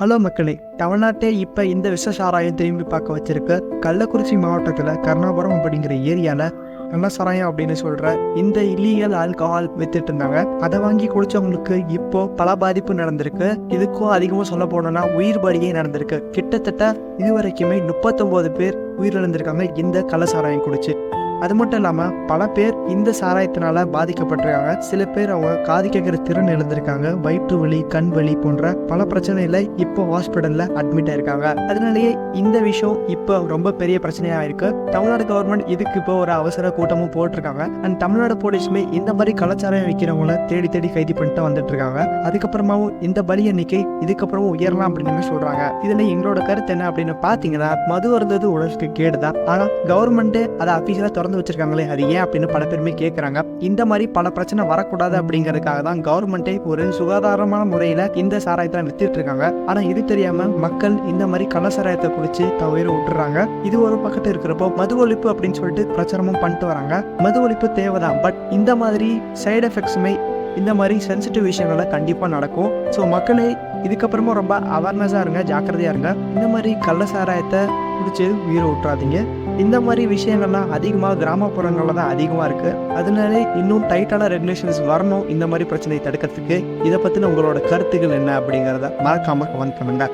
Hello மக்களே தமிழ்நாட்டே இப்போ இந்த விஷ சாராயம் திரும்பி பார்க்க வச்சிருக்க கள்ளக்குறிச்சி மாவட்டத்தில் கருணாபுரம் அப்படிங்கிற ஏரியாவில் கள்ள சாராயம் அப்படின்னு சொல்கிற இந்த இல்லீகல் ஆல்கஹால் வித்துட்டு இருந்தாங்க. அதை வாங்கி குடிச்சவங்களுக்கு இப்போ பல பாதிப்பு நடந்திருக்கு. இதுக்கும் அதிகமாக சொல்ல போனோம்னா உயிர் பலியே நடந்திருக்கு. கிட்டத்தட்ட இதுவரைக்குமே முப்பத்தொம்போது பேர் உயிரிழந்திருக்காங்க இந்த கள்ள சாராயம் குடிச்சு. அது மட்டும் இல்லாமல் பல பேர் இந்த சாராயத்தினால பாதிக்கப்பட்டிருக்காங்க. சில பேர் அவங்க காது கேட்குற திறன் இழந்திருக்காங்க. வயிற்று வலி கண் வலி போன்ற பல பிரச்சனையில இப்போ ஹாஸ்பிட்டலில் அட்மிட் ஆயிருக்காங்க. அதனாலேயே இந்த விஷயம் இப்போ ரொம்ப பெரிய பிரச்சனையாக இருக்கு தமிழ்நாடு கவர்மெண்ட் இதுக்கு இப்போ ஒரு அவசர கூட்டமும் போட்டிருக்காங்க. அண்ட் தமிழ்நாடு போலீஸுமே இந்த மாதிரி கலாச்சாரம் விற்கிறவங்கள தேடி தேடி கைது பண்ணிட்டு வந்துட்டு இருக்காங்க அதுக்கப்புறமாவும் இந்த பலி எண்ணிக்கை இதுக்கப்புறமும் உயரலாம் அப்படின்னு சொல்றாங்க. இதுல எங்களோட கருத்து என்ன அப்படின்னு பாத்தீங்கன்னா மது வருந்தது உடலுக்கு கேடுதான். ஆனா கவர்மெண்ட் அதை அபிஷியலா திறந்து வச்சிருக்காங்களே அது ஏன் அப்படின்னு பல பேருமே கேட்குறாங்க இந்த மாதிரி பல பிரச்சனை வரக்கூடாது அப்படிங்கிறதுக்காக தான் கவர்மெண்ட்டே ஒரு சுகாதாரமான முறையில் இந்த சாராயத்தை வித்துட்டு இருக்காங்க. ஆனால் இது தெரியாம மக்கள் இந்த மாதிரி கள்ள சாராயத்தை குடிச்சு தவிர விட்டுறாங்க. இது ஒரு பக்கத்து இருக்கிறப்போ மது ஒழிப்பு அப்படின்னு சொல்லிட்டு பிரச்சாரமும் பண்ணிட்டு வராங்க. மது ஒழிப்பு தேவைதான் பட் இந்த மாதிரி சைடு எஃபெக்ட்ஸுமே இந்த மாதிரி சென்சிட்டிவ் விஷயங்கள்லாம் கண்டிப்பாக நடக்கும். ஸோ மக்களே இதுக்கப்புறமா ரொம்ப அவேர்னஸாக இருங்க ஜாக்கிரதையாக இருங்க. இந்த மாதிரி கள்ள சாராயத்தை குடிச்சு உயிரை விட்டுறாதீங்க. இந்த மாதிரி விஷயங்கள்லாம் அதிகமாக கிராமப்புறங்களில் தான் அதிகமாக இருக்குது அதனால இன்னும் டைட்டான ரெகுலேஷன்ஸ் வரணும் இந்த மாதிரி பிரச்சனையை தடுக்கிறதுக்கு. இதை பற்றின உங்களோட கருத்துக்கள் என்ன அப்படிங்கிறத மறக்காமல் கமெண்ட் பண்ணுங்கள்